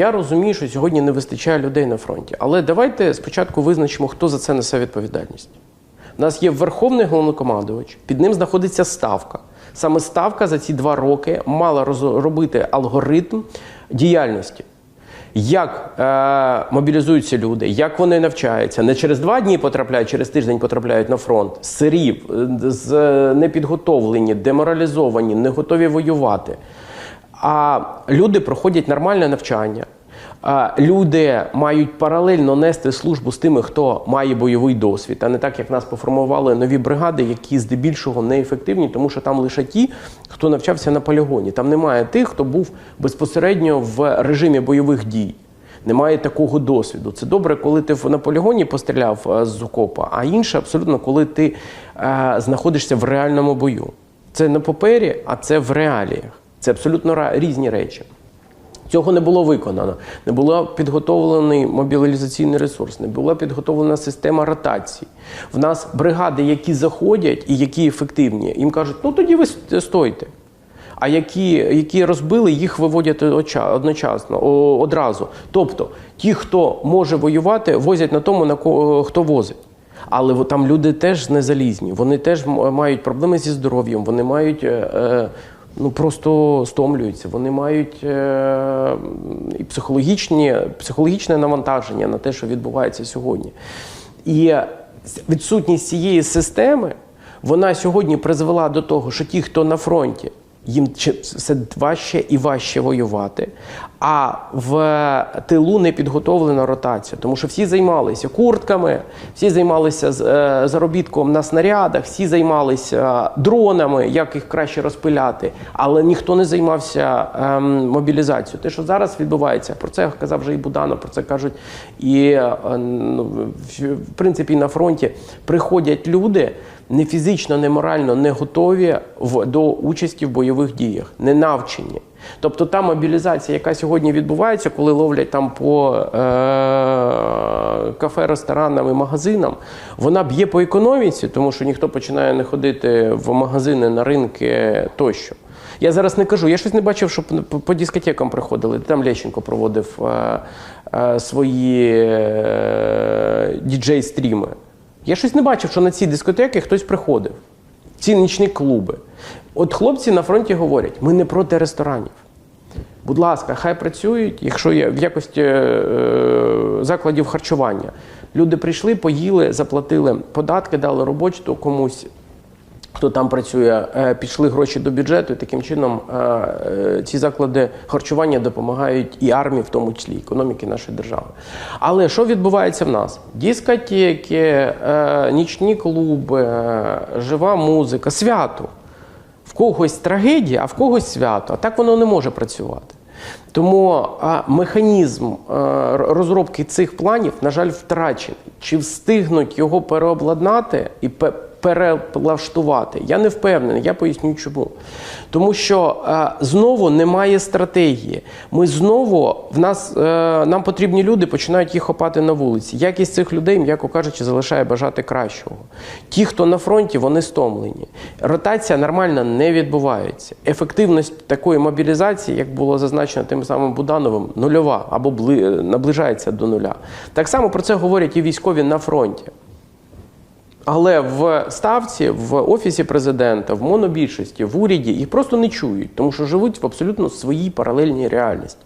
Я розумію, що сьогодні не вистачає людей на фронті. Але давайте спочатку визначимо, хто за це несе відповідальність. У нас є верховний головнокомандувач, під ним знаходиться ставка. Саме ставка за ці два роки мала розробити алгоритм діяльності. Як е, мобілізуються люди, як вони навчаються, не через два дні потрапляють, через тиждень потрапляють на фронт, сирів, е, з, непідготовлені, деморалізовані, не готові воювати. А люди проходять нормальне навчання. Люди мають паралельно нести службу з тими, хто має бойовий досвід, а не так, як нас поформували нові бригади, які здебільшого неефективні, тому що там лише ті, хто навчався на полігоні. Там немає тих, хто був безпосередньо в режимі бойових дій. Немає такого досвіду. Це добре, коли ти на полігоні постріляв е, з окопа, а інше абсолютно, коли ти е, знаходишся в реальному бою. Це не папері, а це в реаліях. Це абсолютно різні речі. Цього не було виконано. Не було підготовлений мобілізаційний ресурс, не була підготовлена система ротації. В нас бригади, які заходять і які ефективні, їм кажуть, ну тоді ви стойте. А які, які розбили, їх виводять одночасно, одразу. Тобто, ті, хто може воювати, возять на тому, на кого хто возить. Але там люди теж не залізні, вони теж мають проблеми зі здоров'ям, вони мають. е, е, Ну просто стомлюються. Вони мають е, і психологічні, психологічне навантаження на те, що відбувається сьогодні. І відсутність цієї системи вона сьогодні призвела до того, що ті, хто на фронті, їм все важче і важче воювати. А в тилу не підготовлена ротація, тому що всі займалися куртками, всі займалися е, заробітком на снарядах, всі займалися дронами, як їх краще розпиляти, але ніхто не займався ем, мобілізацією. Те, що зараз відбувається, про це казав вже і Буданов, про це кажуть і е, ну, в- принципі на фронті приходять люди не фізично, не морально не готові до участі в бойових діях, не навчені. Тобто та мобілізація, яка сьогодні відбувається, коли ловлять там по е- кафе, ресторанам і магазинам, вона б'є по економіці, тому що ніхто починає не ходити в магазини, на ринки тощо. Я зараз не кажу, я щось не бачив, щоб по дискотекам приходили. Там Лещенко проводив е- е- свої е- діджей-стріми. Я щось не бачив, що на ці дискотеки хтось приходив. Ці нічні клуби. От хлопці на фронті говорять: ми не проти ресторанів. Будь ласка, хай працюють, якщо є в якості е, закладів харчування. Люди прийшли, поїли, заплатили податки, дали робочу комусь, хто там працює, е, пішли гроші до бюджету, і таким чином е, е, ці заклади харчування допомагають і армії, в тому числі, економіки нашої держави. Але що відбувається в нас? Дискотеки, нічні клуби, жива музика, свято. В когось трагедія, а в когось свято. А так воно не може працювати. Тому механізм розробки цих планів, на жаль, втрачений. Чи встигнуть його переобладнати і пе- переплаштувати? Я не впевнений, я поясню чому. Тому що а, знову немає стратегії. Ми знову в нас е, нам потрібні люди, починають їх хопати на вулиці. Якість цих людей, м'яко кажучи, залишає бажати кращого. Ті, хто на фронті, вони стомлені. Ротація нормально не відбувається. Ефективність такої мобілізації, як було зазначено тим самим Будановим, нульова або бли- наближається до нуля. Так само про це говорять і військові на фронті. Але в ставці, в офісі президента, в монобільшості, в уряді їх просто не чують, тому що живуть в абсолютно своїй паралельній реальності.